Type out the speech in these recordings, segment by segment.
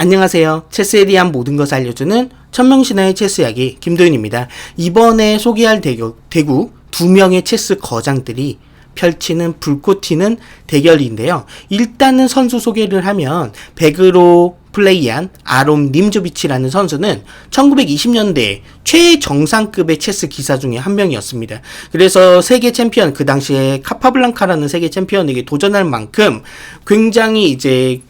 안녕하세요. 체스에 대한 모든 것을 알려주는 천명신화의 체스 이야기 김도윤입니다. 이번에 소개할 대구, 대구 두 명의 체스 거장들이 펼치는 불꽃 튀는 대결인데요. 일단은 선수 소개를 하면 백으로 플레이한 아롬 님조비치라는 선수는 1920년대 최정상급의 체스 기사 중에 한 명이었습니다. 그래서 세계 챔피언 그 당시에 카파블랑카라는 세계 챔피언에게 도전할 만큼 굉장히 이제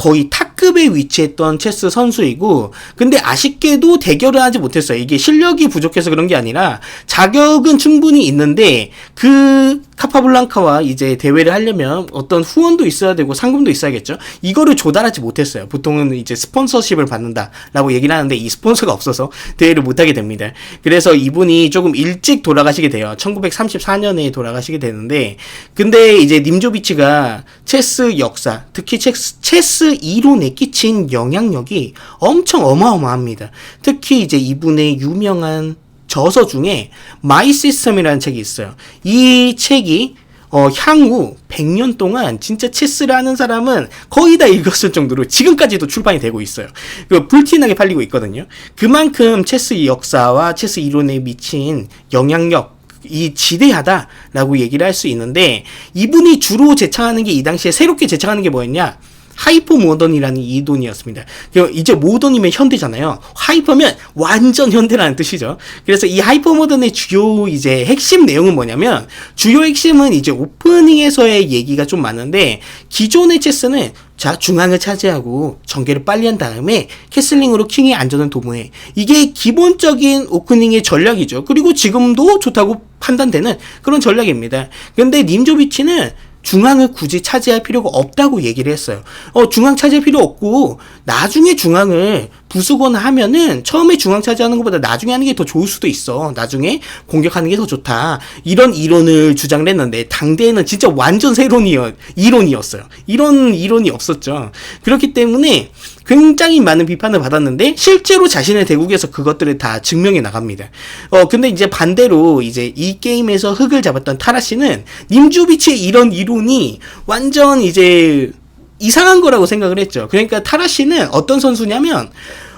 거의 탑급에 위치했던 체스 선수이고 근데 아쉽게도 대결을 하지 못했어요. 이게 실력이 부족해서 그런 게 아니라 자격은 충분히 있는데 그 카파블랑카와 이제 대회를 하려면 어떤 후원도 있어야 되고 상금도 있어야겠죠. 이거를 조달하지 못했어요. 보통은 이제 스폰서십을 받는다라고 얘기를 하는데 이 스폰서가 없어서 대회를 못 하게 됩니다. 그래서 이분이 조금 일찍 돌아가시게 돼요. 1934년에 돌아가시게 되는데 근데 이제 님조비치가 체스 역사, 특히 체스, 체스 이론에 끼친 영향력이 엄청 어마어마합니다. 특히 이제 이분의 유명한 저서 중에 마이 시스템이라는 책이 있어요. 이 책이 어, 향후 100년 동안 진짜 체스를 하는 사람은 거의 다 읽었을 정도로 지금까지도 출판이 되고 있어요. 그 불티나게 팔리고 있거든요. 그만큼 체스 역사와 체스 이론에 미친 영향력 이 지대하다라고 얘기를 할 수 있는데 이분이 주로 제창하는 게 이 당시에 새롭게 제창하는 게 뭐였냐? 하이퍼 모던이라는 이론이었습니다. 이제 모던이면 현대잖아요. 하이퍼면 완전 현대라는 뜻이죠. 그래서 이 하이퍼 모던의 주요 이제 핵심 내용은 뭐냐면 주요 핵심은 이제 오프닝에서의 얘기가 좀 많은데 기존의 체스는 자 중앙을 차지하고 전개를 빨리 한 다음에 캐슬링으로 킹의 안전을 도모해 이게 기본적인 오프닝의 전략이죠. 그리고 지금도 좋다고 판단되는 그런 전략입니다. 근데 님조비치는 중앙을 굳이 차지할 필요가 없다고 얘기를 했어요. 어, 중앙 차지할 필요 없고, 나중에 중앙을 부수거나 하면은, 처음에 중앙 차지하는 것보다 나중에 하는 게 더 좋을 수도 있어. 나중에 공격하는 게 더 좋다. 이런 이론을 주장을 했는데, 당대에는 진짜 완전 새로운 이론이었어요. 이런 이론이 없었죠. 그렇기 때문에, 굉장히 많은 비판을 받았는데 실제로 자신의 대국에서 그것들을 다 증명해 나갑니다. 어 근데 이제 반대로 이제 이 게임에서 흙을 잡았던 타라 씨는 님주비치의 이런 이론이 완전 이제 이상한 거라고 생각을 했죠. 그러니까 타라 씨는 어떤 선수냐면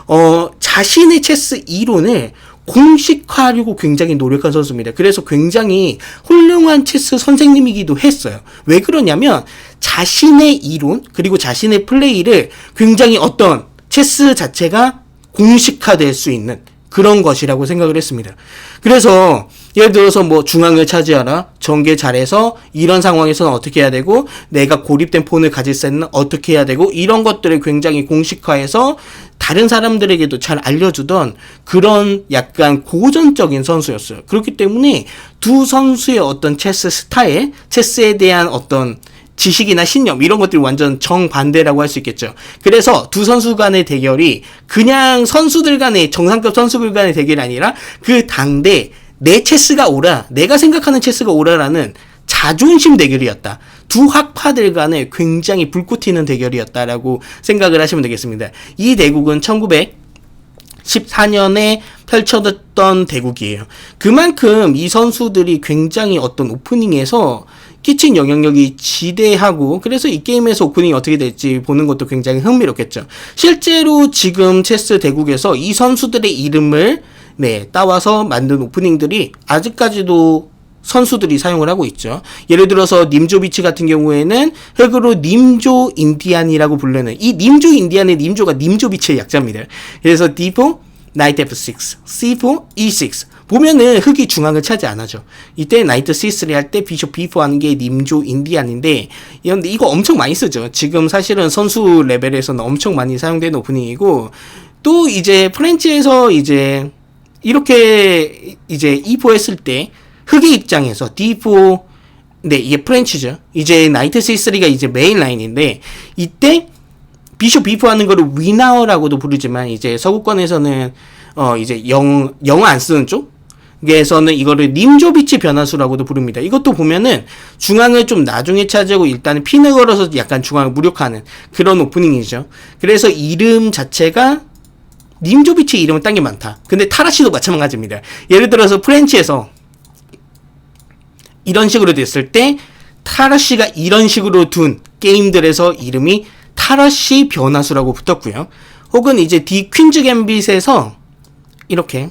어 자신의 체스 이론을 공식화하려고 굉장히 노력한 선수입니다. 그래서 굉장히 훌륭한 체스 선생님이기도 했어요. 왜 그러냐면 자신의 이론 그리고 자신의 플레이를 굉장히 어떤 체스 자체가 공식화될 수 있는 그런 것이라고 생각을 했습니다. 그래서 예를 들어서 뭐 중앙을 차지하라, 전개 잘해서 이런 상황에서는 어떻게 해야 되고 내가 고립된 폰을 가질 때는 어떻게 해야 되고 이런 것들을 굉장히 공식화해서 다른 사람들에게도 잘 알려주던 그런 약간 고전적인 선수였어요. 그렇기 때문에 두 선수의 어떤 체스 스타일, 체스에 대한 어떤 지식이나 신념 이런 것들이 완전 정반대라고 할 수 있겠죠. 그래서 두 선수 간의 대결이 그냥 선수들 간의 정상급 선수들 간의 대결이 아니라 그 당대 내 체스가 오라, 내가 생각하는 체스가 오라라는 자존심 대결이었다. 두 학파들 간의 굉장히 불꽃 튀는 대결이었다라고 생각을 하시면 되겠습니다. 이 대국은 1914년에 펼쳐졌던 대국이에요. 그만큼 이 선수들이 굉장히 어떤 오프닝에서 끼친 영향력이 지대하고 그래서 이 게임에서 오프닝이 어떻게 될지 보는 것도 굉장히 흥미롭겠죠. 실제로 지금 체스 대국에서 이 선수들의 이름을 네, 따와서 만든 오프닝들이 아직까지도 선수들이 사용을 하고 있죠. 예를 들어서 님조비치 같은 경우에는 흑으로 님조 인디안이라고 불리는 이 님조 인디안의 님조가 님조비치의 약자입니다. 그래서 D4, 나이트 F6, C4, E6 보면은 흑이 중앙을 차지 안 하죠. 이때 나이트 C3 할때 비숍 B4 하는 게 님조 인디안인데 그런데 이거 엄청 많이 쓰죠. 지금 사실은 선수 레벨에서는 엄청 많이 사용되는 오프닝이고 또 이제 프렌치에서 이제 이렇게 이제 E4 했을 때 흑의 입장에서 D4 네 이게 프렌치죠. 이제 나이트 C3가 이제 메인 라인인데 이때 비숍 비프 하는 거를 위나어라고도 부르지만 이제 서구권에서는 어 이제 영 영어 안 쓰는 쪽 에서는 이거를 님조비치 변화수라고도 부릅니다. 이것도 보면은 중앙을 좀 나중에 차지하고 일단은 핀을 걸어서 약간 중앙을 무력화하는 그런 오프닝이죠. 그래서 이름 자체가 님조비치 이름을 딴 게 많다. 근데 타라시도 마찬가지입니다. 예를 들어서 프렌치에서 이런 식으로 됐을 때 타라시가 이런 식으로 둔 게임들에서 이름이 타라시 변화수라고 붙었고요. 혹은 이제 D 퀸즈 갬빗에서 이렇게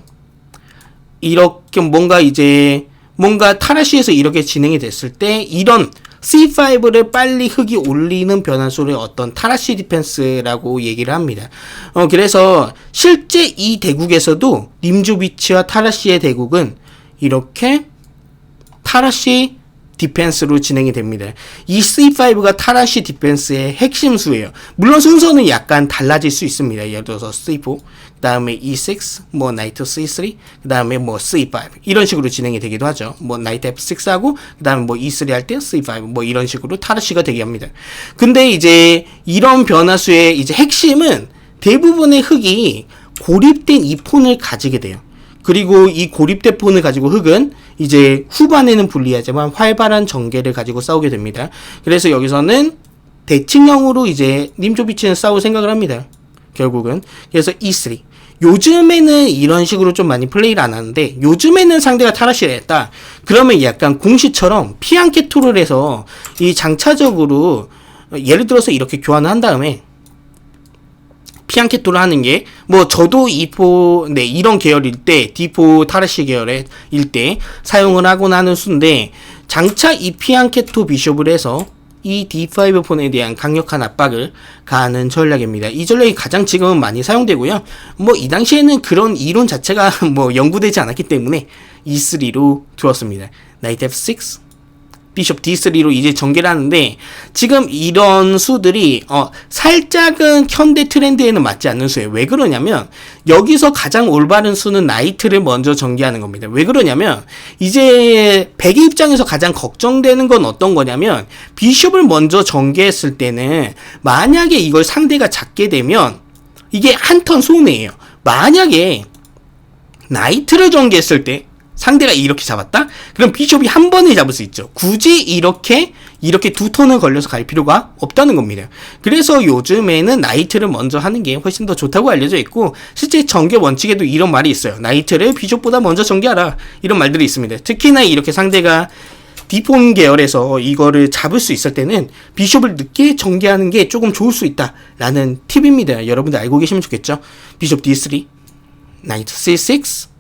이렇게 뭔가 이제 뭔가 타라시에서 이렇게 진행이 됐을 때 이런 C5를 빨리 흙이 올리는 변환수를 어떤 타라시 디펜스라고 얘기를 합니다. 어, 그래서 실제 이 대국에서도 님조비치와 타라시의 대국은 이렇게 타라시 디펜스로 진행이 됩니다. 이 C5가 타라시 디펜스의 핵심 수예요. 물론 순서는 약간 달라질 수 있습니다. 예를 들어서 C4, 그 다음에 E6, 뭐 나이트 C3, 그 다음에 뭐 C5 이런 식으로 진행이 되기도 하죠. 뭐 나이트 F6하고 그 다음에 뭐 E3 할 때 C5 뭐 이런 식으로 타라시가 되게 합니다. 근데 이제 이런 변화수의 이제 핵심은 대부분의 흙이 고립된 이 폰을 가지게 돼요. 그리고 이 고립된 폰을 가지고 흙은 이제 후반에는 불리하지만 활발한 전개를 가지고 싸우게 됩니다. 그래서 여기서는 대칭형으로 이제 님조비치는 싸울 생각을 합니다. 결국은 그래서 E3 요즘에는 이런 식으로 좀 많이 플레이를 안 하는데 요즘에는 상대가 타라시를 했다. 그러면 약간 공시처럼 피안케 토를 해서 이 장차적으로 예를 들어서 이렇게 교환을 한 다음에 피안케토를 하는 게 뭐 저도 이포 네 이런 계열일 때 디포 타르시 계열의 일때 사용을 하곤 하는 수인데 장차 이 피안케토 비숍을 해서 이 D5 폰에 대한 강력한 압박을 가하는 전략입니다. 이 전략이 가장 지금은 많이 사용되고요. 뭐 이 당시에는 그런 이론 자체가 뭐 연구되지 않았기 때문에 E3로 두었습니다. 나이트 F6 비숍 D3로 이제 전개를 하는데 지금 이런 수들이 어 살짝은 현대 트렌드에는 맞지 않는 수예요. 왜 그러냐면 여기서 가장 올바른 수는 나이트를 먼저 전개하는 겁니다. 왜 그러냐면 이제 백의 입장에서 가장 걱정되는 건 어떤 거냐면 비숍을 먼저 전개했을 때는 만약에 이걸 상대가 잡게 되면 이게 한 턴 손해예요. 만약에 나이트를 전개했을 때 상대가 이렇게 잡았다? 그럼 비숍이 한 번에 잡을 수 있죠. 굳이 이렇게 이렇게 두 턴을 걸려서 갈 필요가 없다는 겁니다. 그래서 요즘에는 나이트를 먼저 하는 게 훨씬 더 좋다고 알려져 있고 실제 전개 원칙에도 이런 말이 있어요. 나이트를 비숍보다 먼저 전개하라 이런 말들이 있습니다. 특히나 이렇게 상대가 디폰 계열에서 이거를 잡을 수 있을 때는 비숍을 늦게 전개하는 게 조금 좋을 수 있다라는 팁입니다. 여러분들 알고 계시면 좋겠죠. 비숍 D3, 나이트 C6,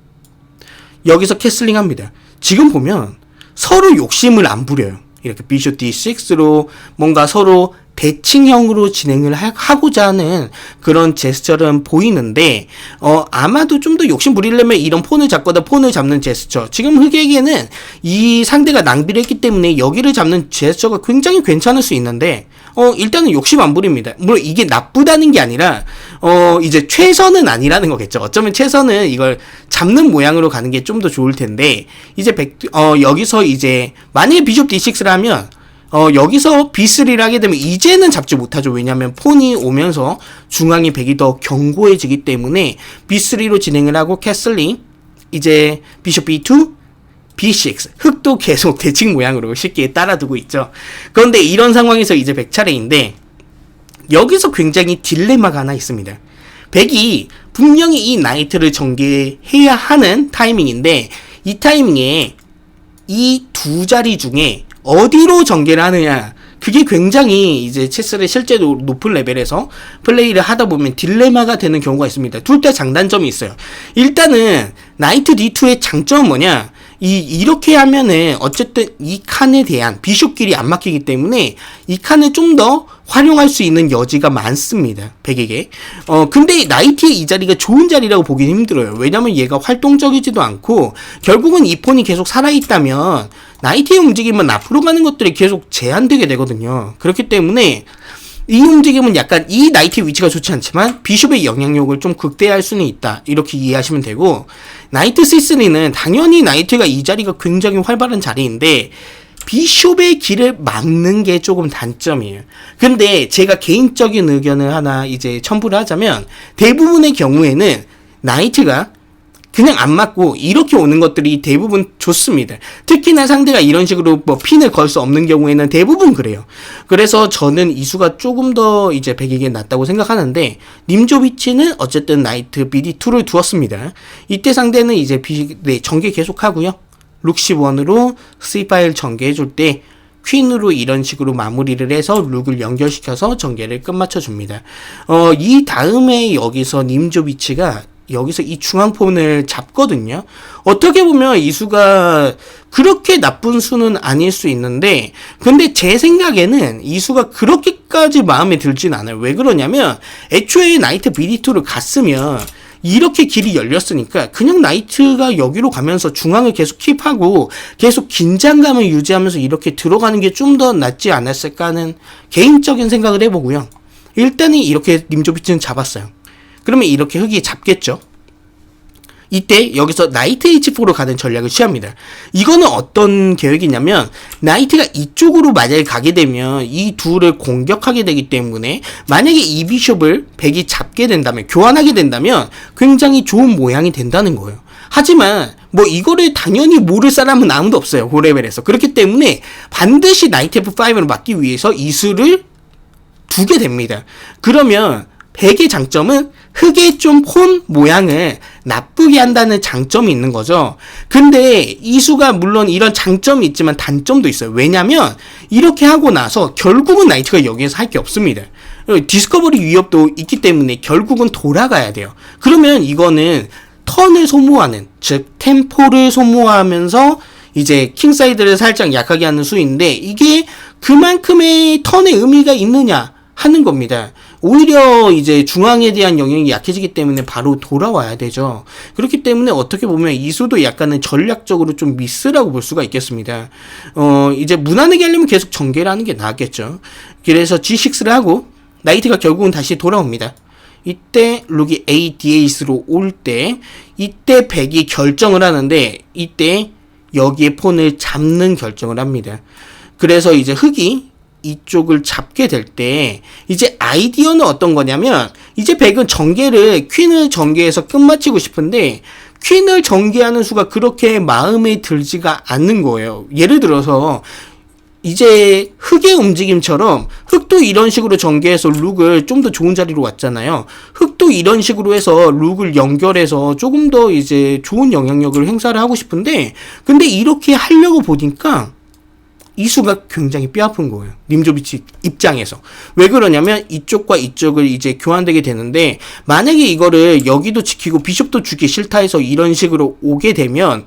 여기서 캐슬링 합니다. 지금 보면 서로 욕심을 안 부려요. 이렇게 비숍 D6로 뭔가 서로 대칭형으로 진행을 하, 고자 하는 그런 제스처는 보이는데 어 아마도 좀 더 욕심 부리려면 이런 폰을 잡거나 폰을 잡는 제스처 지금 흑에게는 이 상대가 낭비를 했기 때문에 여기를 잡는 제스처가 굉장히 괜찮을 수 있는데 어 일단은 욕심 안 부립니다 물론 이게 나쁘다는 게 아니라 어 이제 최선은 아니라는 거겠죠 어쩌면 최선은 이걸 잡는 모양으로 가는 게 좀 더 좋을 텐데 이제 백, 어 여기서 이제 만약에 비숍 D6를 하면 어, 여기서 B3를 하게 되면 이제는 잡지 못하죠. 왜냐하면 폰이 오면서 중앙의 백이 더 견고해지기 때문에 B3로 진행을 하고 캐슬링 이제 비숍 B2 B6 흑도 계속 대칭 모양으로 쉽게 따라두고 있죠. 그런데 이런 상황에서 이제 백 차례인데 여기서 굉장히 딜레마가 하나 있습니다. 백이 분명히 이 나이트를 전개해야 하는 타이밍인데 이 타이밍에 이 두 자리 중에 어디로 전개를 하느냐. 그게 굉장히 이제 체스를 실제로 높은 레벨에서 플레이를 하다 보면 딜레마가 되는 경우가 있습니다. 둘 다 장단점이 있어요. 일단은 나이트 D2의 장점은 뭐냐? 이 이렇게 하면은 어쨌든 이 칸에 대한 비숍끼리 안 막히기 때문에 이 칸을 좀 더 활용할 수 있는 여지가 많습니다. 백에게. 어 근데 나이트의 이 자리가 좋은 자리라고 보기 힘들어요. 왜냐면 얘가 활동적이지도 않고 결국은 이 폰이 계속 살아 있다면 나이트의 움직임은 앞으로 가는 것들이 계속 제한되게 되거든요. 그렇기 때문에 이 움직임은 약간 이 나이트 위치가 좋지 않지만 비숍의 영향력을 좀 극대화할 수는 있다. 이렇게 이해하시면 되고 나이트 C3는 당연히 나이트가 이 자리가 굉장히 활발한 자리인데 비숍의 길을 막는 게 조금 단점이에요. 근데 제가 개인적인 의견을 하나 이제 첨부를 하자면 대부분의 경우에는 나이트가 그냥 안 맞고 이렇게 오는 것들이 대부분 좋습니다. 특히나 상대가 이런 식으로 뭐 핀을 걸 수 없는 경우에는 대부분 그래요. 그래서 저는 이 수가 조금 더 이제 100에게 낫다고 생각하는데 님조비치는 어쨌든 나이트 BD2를 두었습니다. 이때 상대는 이제 비, 네, 전개 계속하고요. 룩시1으로 C 파일 전개해 줄 때 퀸으로 이런 식으로 마무리를 해서 룩을 연결시켜서 전개를 끝마쳐 줍니다. 어, 이 다음에 여기서 님조비치가 여기서 이 중앙폰을 잡거든요. 어떻게 보면 이 수가 그렇게 나쁜 수는 아닐 수 있는데, 근데 제 생각에는 이 수가 그렇게까지 마음에 들진 않아요. 왜 그러냐면, 애초에 나이트 BD2를 갔으면, 이렇게 길이 열렸으니까 그냥 나이트가 여기로 가면서 중앙을 계속 킵하고 계속 긴장감을 유지하면서 이렇게 들어가는 게 좀 더 낫지 않았을까 하는 개인적인 생각을 해보고요. 일단은 이렇게 님조비치는 잡았어요. 그러면 이렇게 흙이 잡겠죠. 이때 여기서 나이트 H4로 가는 전략을 취합니다. 이거는 어떤 계획이냐면 나이트가 이쪽으로 만약에 가게 되면 이 둘을 공격하게 되기 때문에 만약에 이 비숍을 백이 잡게 된다면 교환하게 된다면 굉장히 좋은 모양이 된다는 거예요. 하지만 뭐 이거를 당연히 모를 사람은 아무도 없어요. 그 레벨에서. 그렇기 때문에 반드시 나이트 F5를 막기 위해서 이 수를 두게 됩니다. 그러면 백의 장점은 흙의 좀 폰 모양을 나쁘게 한다는 장점이 있는 거죠. 근데 이수가 물론 이런 장점이 있지만 단점도 있어요. 왜냐면 이렇게 하고 나서 결국은 나이트가 여기에서 할 게 없습니다. 디스커버리 위협도 있기 때문에 결국은 돌아가야 돼요. 그러면 이거는 턴을 소모하는 즉 템포를 소모하면서 이제 킹사이드를 살짝 약하게 하는 수인데 이게 그만큼의 턴의 의미가 있느냐 하는 겁니다. 오히려 이제 중앙에 대한 영향이 약해지기 때문에 바로 돌아와야 되죠. 그렇기 때문에 어떻게 보면 이수도 약간은 전략적으로 좀 미스라고 볼 수가 있겠습니다. 어, 이제 무난하게 하려면 계속 전개를 하는 게 나았겠죠. 그래서 G6를 하고 나이트가 결국은 다시 돌아옵니다. 이때 룩이 A, D8으로 올 때, 이때 백이 결정을 하는데, 이때 여기에 폰을 잡는 결정을 합니다. 그래서 이제 흑이 이쪽을 잡게 될 때 이제 아이디어는 어떤 거냐면 이제 백은 전개를 퀸을 전개해서 끝마치고 싶은데 퀸을 전개하는 수가 그렇게 마음에 들지가 않는 거예요. 예를 들어서 이제 흑의 움직임처럼 흑도 이런 식으로 전개해서 룩을 좀 더 좋은 자리로 왔잖아요. 흑도 이런 식으로 해서 룩을 연결해서 조금 더 이제 좋은 영향력을 행사를 하고 싶은데 근데 이렇게 하려고 보니까 이 수가 굉장히 뼈아픈 거예요. 님조비치 입장에서. 왜 그러냐면 이쪽과 이쪽을 이제 교환되게 되는데 만약에 이거를 여기도 지키고 비숍도 주기 싫다 해서 이런 식으로 오게 되면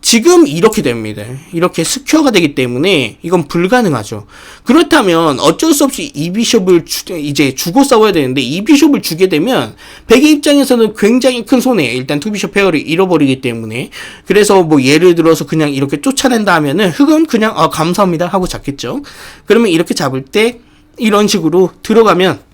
지금 이렇게 됩니다. 이렇게 스퀘어가 되기 때문에 이건 불가능하죠. 그렇다면 어쩔 수 없이 이 비숍을 주, 이제 주고 싸워야 되는데 이 비숍을 주게 되면 백의 입장에서는 굉장히 큰 손해. 일단 투 비숍 페어를 잃어버리기 때문에 그래서 뭐 예를 들어서 그냥 이렇게 쫓아낸다 하면은 흑은 그냥 아 감사합니다 하고 잡겠죠. 그러면 이렇게 잡을 때 이런 식으로 들어가면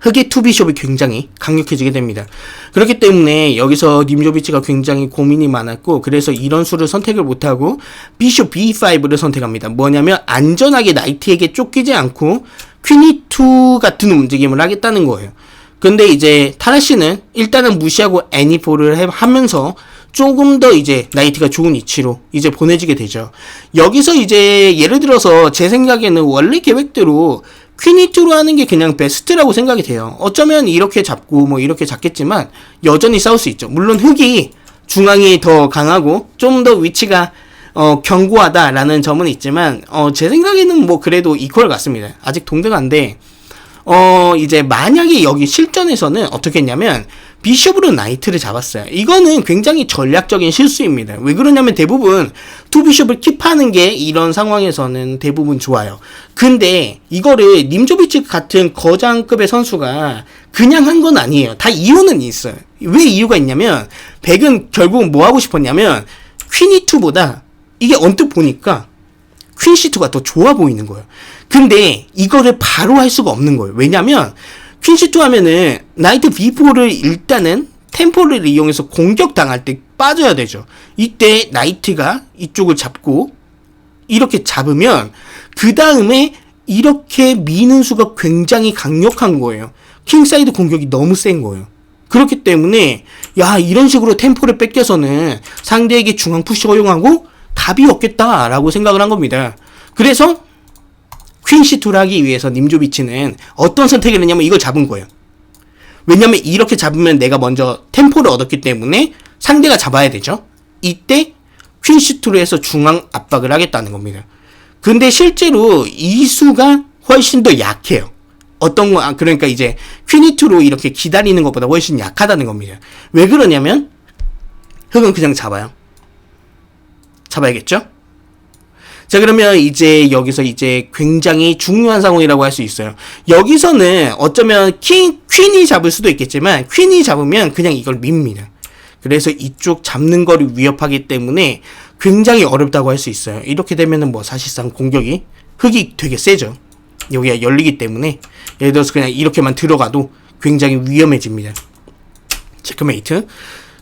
흑의 투비숍이 굉장히 강력해지게 됩니다. 그렇기 때문에 여기서 님조비치가 굉장히 고민이 많았고 그래서 이런 수를 선택을 못하고 비숍 B5를 선택합니다. 뭐냐면 안전하게 나이트에게 쫓기지 않고 퀸이 2 같은 움직임을 하겠다는 거예요. 근데 이제 타라씨는 일단은 무시하고 애니포를 하면서 조금 더 이제 나이트가 좋은 위치로 이제 보내지게 되죠. 여기서 이제 예를 들어서 제 생각에는 원래 계획대로 퀸이2로 하는 게 그냥 베스트라고 생각이 돼요. 어쩌면 이렇게 잡고 뭐 이렇게 잡겠지만 여전히 싸울 수 있죠. 물론 흑이 중앙이 더 강하고 좀 더 위치가 어, 견고하다라는 점은 있지만 어, 제 생각에는 뭐 그래도 이퀄 같습니다. 아직 동등한데 어, 이제 만약에 여기 실전에서는 어떻게 했냐면 비숍으로 나이트를 잡았어요. 이거는 굉장히 전략적인 실수입니다. 왜 그러냐면 대부분 투 비숍을 킵하는 게 이런 상황에서는 대부분 좋아요. 근데 이거를 님조비치 같은 거장급의 선수가 그냥 한 건 아니에요. 다 이유는 있어요. 왜 이유가 있냐면 백은 결국 뭐 하고 싶었냐면 퀸이2보다 이게 언뜻 보니까 퀸시트가 더 좋아 보이는 거예요. 근데 이거를 바로 할 수가 없는 거예요. 왜냐면 퀸시트 하면은 나이트 B4를 일단은 템포를 이용해서 공격당할 때 빠져야 되죠. 이때 나이트가 이쪽을 잡고 이렇게 잡으면 그 다음에 이렇게 미는 수가 굉장히 강력한 거예요. 킹사이드 공격이 너무 센 거예요. 그렇기 때문에 야 이런 식으로 템포를 뺏겨서는 상대에게 중앙 푸시 허용하고 답이 없겠다라고 생각을 한 겁니다. 그래서 퀸시2를 하기 위해서 님조비치는 어떤 선택을 했냐면 이걸 잡은 거예요. 왜냐면 이렇게 잡으면 내가 먼저 템포를 얻었기 때문에 상대가 잡아야 되죠. 이때 퀸시2로 해서 중앙 압박을 하겠다는 겁니다. 근데 실제로 이 수가 훨씬 더 약해요. 어떤 거, 아, 그러니까 이제 퀸이2로 이렇게 기다리는 것보다 훨씬 약하다는 겁니다. 왜 그러냐면, 흑은 그냥 잡아요. 잡아야겠죠? 자, 그러면 이제 여기서 이제 굉장히 중요한 상황이라고 할 수 있어요. 여기서는 어쩌면 킹, 퀸이 잡을 수도 있겠지만, 퀸이 잡으면 그냥 이걸 밉니다. 그래서 이쪽 잡는 거를 위협하기 때문에 굉장히 어렵다고 할 수 있어요. 이렇게 되면은 뭐 사실상 공격이 흑이 되게 세죠. 여기가 열리기 때문에 예를 들어서 그냥 이렇게만 들어가도 굉장히 위험해집니다. 체크메이트.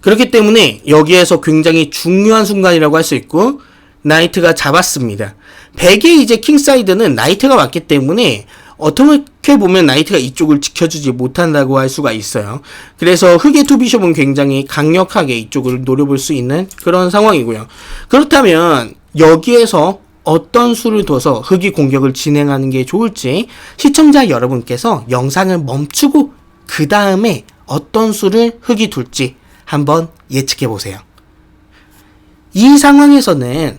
그렇기 때문에 여기에서 굉장히 중요한 순간이라고 할 수 있고 나이트가 잡았습니다. 100의 이제 킹사이드는 나이트가 왔기 때문에 어떻게 보면 나이트가 이쪽을 지켜주지 못한다고 할 수가 있어요. 그래서 흑의 투비숍은 굉장히 강력하게 이쪽을 노려볼 수 있는 그런 상황이고요. 그렇다면 여기에서 어떤 수를 둬서 흑이 공격을 진행하는 게 좋을지 시청자 여러분께서 영상을 멈추고 그 다음에 어떤 수를 흑이 둘지 한번 예측해 보세요. 이 상황에서는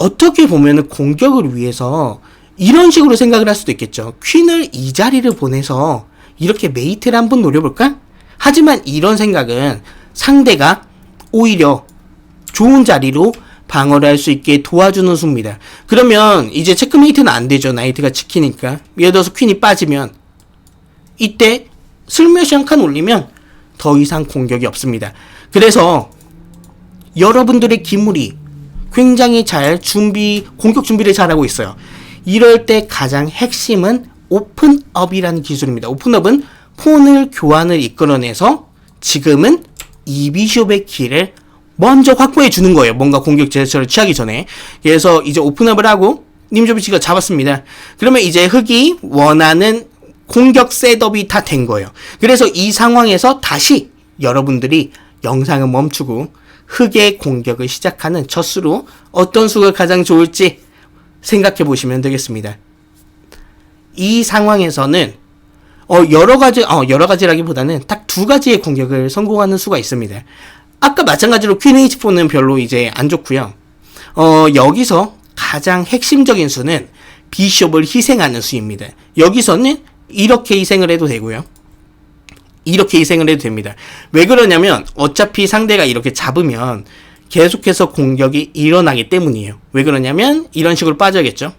어떻게 보면은 공격을 위해서 이런 식으로 생각을 할 수도 있겠죠. 퀸을 이 자리를 보내서 이렇게 메이트를 한번 노려볼까? 하지만 이런 생각은 상대가 오히려 좋은 자리로 방어를 할 수 있게 도와주는 수입니다. 그러면 이제 체크메이트는 안 되죠. 나이트가 지키니까. 예를 들어서 퀸이 빠지면 이때 슬며시 한 칸 올리면 더 이상 공격이 없습니다. 그래서 여러분들의 기물이 굉장히 잘 준비, 공격 준비를 잘하고 있어요. 이럴 때 가장 핵심은 오픈업이라는 기술입니다. 오픈업은 폰을 교환을 이끌어내서 지금은 이비숍의 길을 먼저 확보해 주는 거예요. 뭔가 공격 제스처를 취하기 전에. 그래서 이제 오픈업을 하고 님조비치가 잡았습니다. 그러면 이제 흑이 원하는 공격 셋업이 다 된 거예요. 그래서 이 상황에서 다시 여러분들이 영상을 멈추고 흑의 공격을 시작하는 첫 수로 어떤 수가 가장 좋을지 생각해 보시면 되겠습니다. 이 상황에서는 어 여러 가지 어 여러 가지라기보다는 딱 두 가지의 공격을 성공하는 수가 있습니다. 아까 마찬가지로 퀸 H4는 별로 이제 안 좋고요. 어 여기서 가장 핵심적인 수는 비숍을 희생하는 수입니다. 여기서는 이렇게 희생을 해도 되고요. 이렇게 희생을 해도 됩니다. 왜 그러냐면 어차피 상대가 이렇게 잡으면 계속해서 공격이 일어나기 때문이에요. 왜 그러냐면 이런 식으로 빠져야겠죠.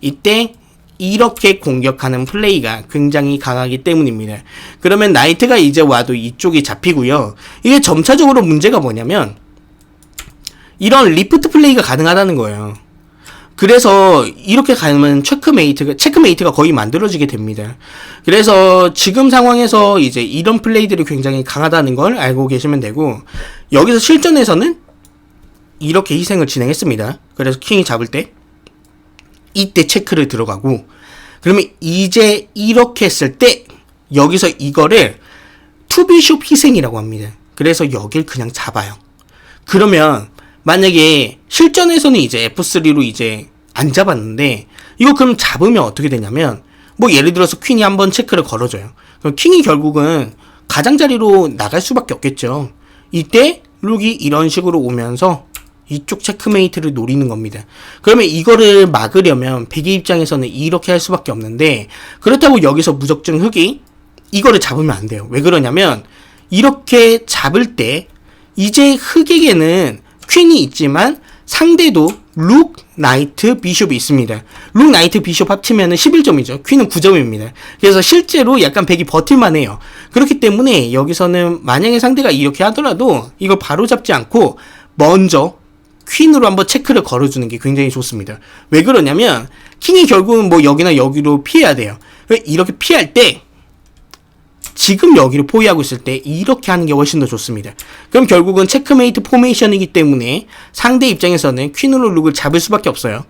이때 이렇게 공격하는 플레이가 굉장히 강하기 때문입니다. 그러면 나이트가 이제 와도 이쪽이 잡히고요. 이게 점차적으로 문제가 뭐냐면 이런 리프트 플레이가 가능하다는 거예요. 그래서 이렇게 가면 체크메이트가 체크메이트가 거의 만들어지게 됩니다. 그래서 지금 상황에서 이제 이런 플레이들이 굉장히 강하다는 걸 알고 계시면 되고 여기서 실전에서는 이렇게 희생을 진행했습니다. 그래서 킹이 잡을 때 이때 체크를 들어가고 그러면 이제 이렇게 했을 때 여기서 이거를 투비숍 희생이라고 합니다. 그래서 여길 그냥 잡아요. 그러면 만약에 실전에서는 이제 F3로 이제 안 잡았는데 이거 그럼 잡으면 어떻게 되냐면 뭐 예를 들어서 퀸이 한번 체크를 걸어줘요. 그럼 킹이 결국은 가장자리로 나갈 수밖에 없겠죠. 이때 룩이 이런 식으로 오면서 이쪽 체크메이트를 노리는 겁니다. 그러면 이거를 막으려면 백의 입장에서는 이렇게 할 수밖에 없는데 그렇다고 여기서 무적증 흑이 이거를 잡으면 안 돼요. 왜 그러냐면 이렇게 잡을 때 이제 흑에게는 퀸이 있지만 상대도 룩, 나이트, 비숍이 있습니다. 룩, 나이트, 비숍 합치면 11점이죠. 퀸은 9점입니다. 그래서 실제로 약간 백이 버틸만 해요. 그렇기 때문에 여기서는 만약에 상대가 이렇게 하더라도 이걸 바로 잡지 않고 먼저 퀸으로 한번 체크를 걸어주는 게 굉장히 좋습니다. 왜 그러냐면 킹이 결국은 뭐 여기나 여기로 피해야 돼요. 이렇게 피할 때 지금 여기를 포위하고 있을 때 이렇게 하는 게 훨씬 더 좋습니다. 그럼 결국은 체크메이트 포메이션이기 때문에 상대 입장에서는 퀸으로 룩을 잡을 수밖에 없어요.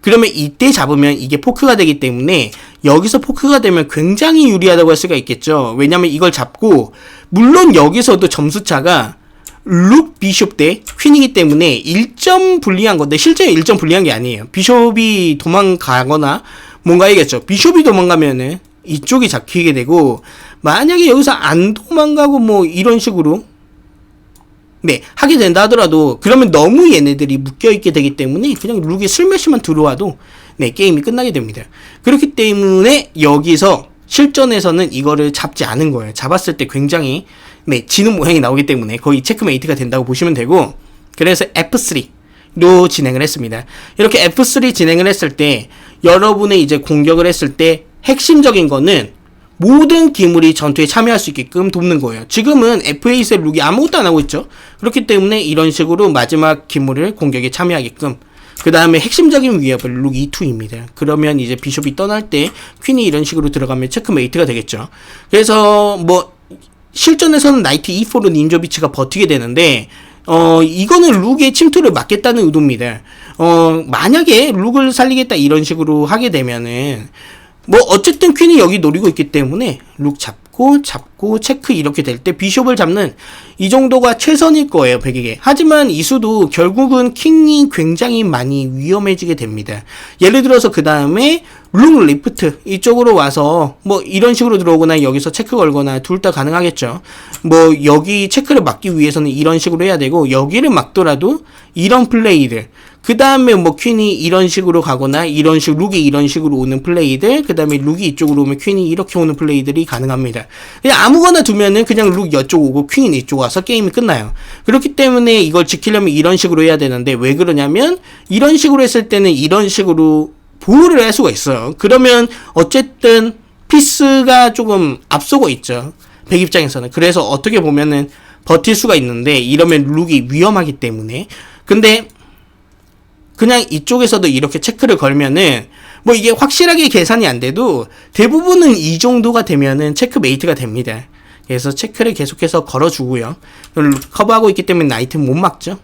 그러면 이때 잡으면 이게 포크가 되기 때문에 여기서 포크가 되면 굉장히 유리하다고 할 수가 있겠죠. 왜냐면 이걸 잡고 물론 여기서도 점수차가 룩 비숍 대 퀸이기 때문에 1점 불리한 건데 실제 1점 불리한 게 아니에요. 비숍이 도망가거나 뭔가이겠죠. 비숍이 도망가면은 이쪽이 잡히게 되고 만약에 여기서 안 도망가고 뭐 이런 식으로 네, 하게 된다 하더라도 그러면 너무 얘네들이 묶여 있게 되기 때문에 그냥 룩에 슬매시만 들어와도 네, 게임이 끝나게 됩니다. 그렇기 때문에 여기서 실전에서는 이거를 잡지 않은 거예요. 잡았을 때 굉장히 네, 지는 모양이 나오기 때문에 거의 체크메이트가 된다고 보시면 되고 그래서 F3로 진행을 했습니다. 이렇게 F3 진행을 했을 때 여러분의 이제 공격을 했을 때 핵심적인 거는 모든 기물이 전투에 참여할 수 있게끔 돕는 거예요. 지금은 F8의 룩이 아무것도 안 하고 있죠. 그렇기 때문에 이런 식으로 마지막 기물을 공격에 참여하게끔 그 다음에 핵심적인 위협을 룩 E2입니다. 그러면 이제 비숍이 떠날 때 퀸이 이런 식으로 들어가면 체크메이트가 되겠죠. 그래서 뭐 실전에서는 나이트 E4로 닌조비치가 버티게 되는데 어 이거는 룩의 침투를 막겠다는 의도입니다. 어 만약에 룩을 살리겠다 이런 식으로 하게 되면은 뭐 어쨌든 퀸이 여기 노리고 있기 때문에 룩 잡고 잡고 체크 이렇게 될 때 비숍을 잡는 이 정도가 최선일 거예요 백에게. 하지만 이 수도 결국은 킹이 굉장히 많이 위험해지게 됩니다. 예를 들어서 그 다음에 룩 리프트 이쪽으로 와서 뭐 이런 식으로 들어오거나 여기서 체크 걸거나 둘 다 가능하겠죠. 뭐 여기 체크를 막기 위해서는 이런 식으로 해야 되고 여기를 막더라도 이런 플레이들 그 다음에 뭐 퀸이 이런 식으로 가거나 이런 식 룩이 이런 식으로 오는 플레이들 그 다음에 룩이 이쪽으로 오면 퀸이 이렇게 오는 플레이들이 가능합니다. 그냥 아무거나 두면은 그냥 룩 이쪽 오고 퀸이 이쪽 와서 게임이 끝나요. 그렇기 때문에 이걸 지키려면 이런 식으로 해야 되는데 왜 그러냐면 이런 식으로 했을 때는 이런 식으로 보호를 할 수가 있어요. 그러면 어쨌든 피스가 조금 앞서고 있죠. 백 입장에서는. 그래서 어떻게 보면은 버틸 수가 있는데 이러면 룩이 위험하기 때문에. 근데 그냥 이쪽에서도 이렇게 체크를 걸면은 뭐 이게 확실하게 계산이 안 돼도 대부분은 이 정도가 되면은 체크메이트가 됩니다. 그래서 체크를 계속해서 걸어주고요. 커버하고 있기 때문에 나이트 못 막죠.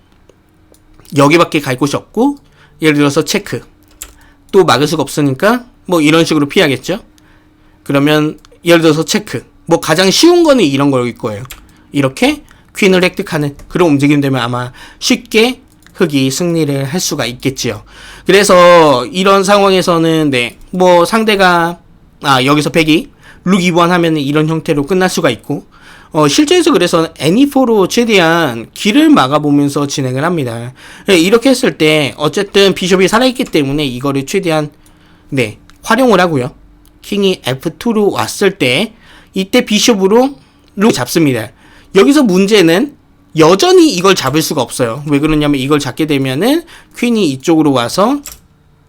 여기밖에 갈 곳이 없고 예를 들어서 체크 또 막을 수가 없으니까 뭐 이런 식으로 피하겠죠. 그러면 예를 들어서 체크 뭐 가장 쉬운 거는 이런 거일 거예요. 이렇게 퀸을 획득하는 그런 움직임 되면 아마 쉽게 흑이 승리를 할 수가 있겠지요. 그래서 이런 상황에서는 네, 뭐 상대가 아 여기서 백이 룩 2번 하면 이런 형태로 끝날 수가 있고 어, 실제에서 그래서 애니포로 최대한 길을 막아보면서 진행을 합니다. 네, 이렇게 했을 때 어쨌든 비숍이 살아있기 때문에 이거를 최대한 네 활용을 하고요. 킹이 F2로 왔을 때 이때 비숍으로 룩 잡습니다. 여기서 문제는 여전히 이걸 잡을 수가 없어요. 왜 그러냐면 이걸 잡게 되면은 퀸이 이쪽으로 와서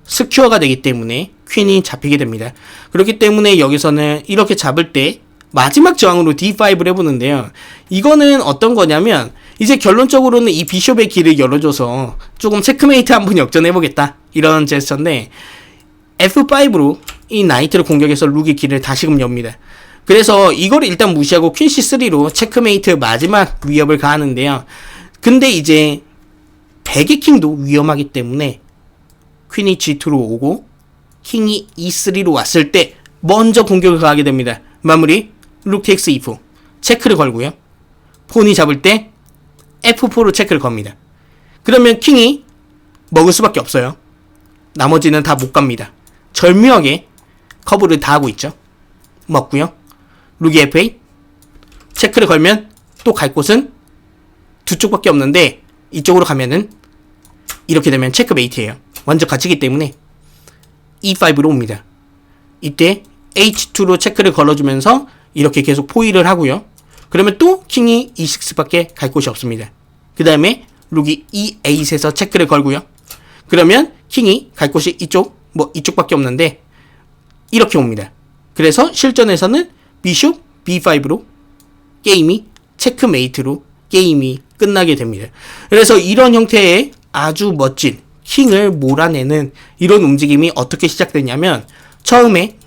스큐어가 되기 때문에 퀸이 잡히게 됩니다. 그렇기 때문에 여기서는 이렇게 잡을 때 마지막 저항으로 D5를 해보는데요. 이거는 어떤 거냐면 이제 결론적으로는 이 비숍의 길을 열어줘서 조금 체크메이트 한번 역전해보겠다 이런 제스처인데 F5로 이 나이트를 공격해서 룩의 길을 다시금 엽니다. 그래서 이걸 일단 무시하고 퀸 C3로 체크메이트 마지막 위협을 가하는데요. 근데 이제 백의 킹도 위험하기 때문에 퀸이 G2로 오고 킹이 E3로 왔을 때 먼저 공격을 가하게 됩니다. 마무리 룩 TX E4 체크를 걸고요. 폰이 잡을 때 F4로 체크를 겁니다. 그러면 킹이 먹을 수밖에 없어요. 나머지는 다 못 갑니다. 절묘하게 커브를 다 하고 있죠. 먹고요. 루기 FA 체크를 걸면 또 갈 곳은 두 쪽밖에 없는데 이쪽으로 가면은 이렇게 되면 체크메이트예요. 완전 갇히기 때문에 E5로 옵니다. 이때 H2로 체크를 걸어주면서 이렇게 계속 포위를 하고요. 그러면 또 킹이 E6밖에 갈 곳이 없습니다. 그 다음에 룩이 E8에서 체크를 걸고요. 그러면 킹이 갈 곳이 이쪽, 뭐 이쪽밖에 없는데 이렇게 옵니다. 그래서 실전에서는 비숍 B5로 게임이 체크메이트로 게임이 끝나게 됩니다. 그래서 이런 형태의 아주 멋진 킹을 몰아내는 이런 움직임이 어떻게 시작됐냐면 처음에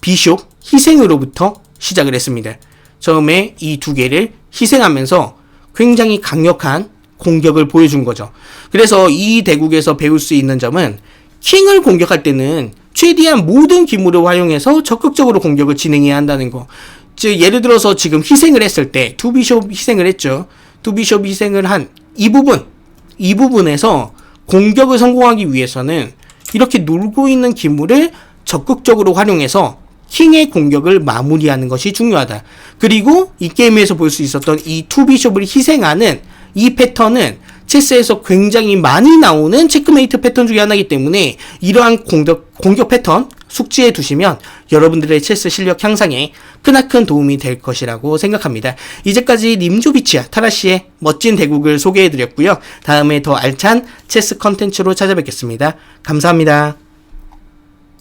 비숍 희생으로부터 시작을 했습니다. 처음에 이 두 개를 희생하면서 굉장히 강력한 공격을 보여준 거죠. 그래서 이 대국에서 배울 수 있는 점은 킹을 공격할 때는 최대한 모든 기물을 활용해서 적극적으로 공격을 진행해야 한다는 거. 즉 예를 들어서 지금 희생을 했을 때 투비숍 희생을 했죠. 투비숍 희생을 한 이 부분 이 부분에서 공격을 성공하기 위해서는 이렇게 놀고 있는 기물을 적극적으로 활용해서 킹의 공격을 마무리하는 것이 중요하다. 그리고 이 게임에서 볼 수 있었던 이 투비숍을 희생하는 이 패턴은 체스에서 굉장히 많이 나오는 체크메이트 패턴 중에 하나이기 때문에 이러한 공격, 공격 패턴 숙지해 두시면 여러분들의 체스 실력 향상에 크나큰 도움이 될 것이라고 생각합니다. 이제까지 님조비치와 타라시의 멋진 대국을 소개해 드렸고요. 다음에 더 알찬 체스 컨텐츠로 찾아뵙겠습니다. 감사합니다.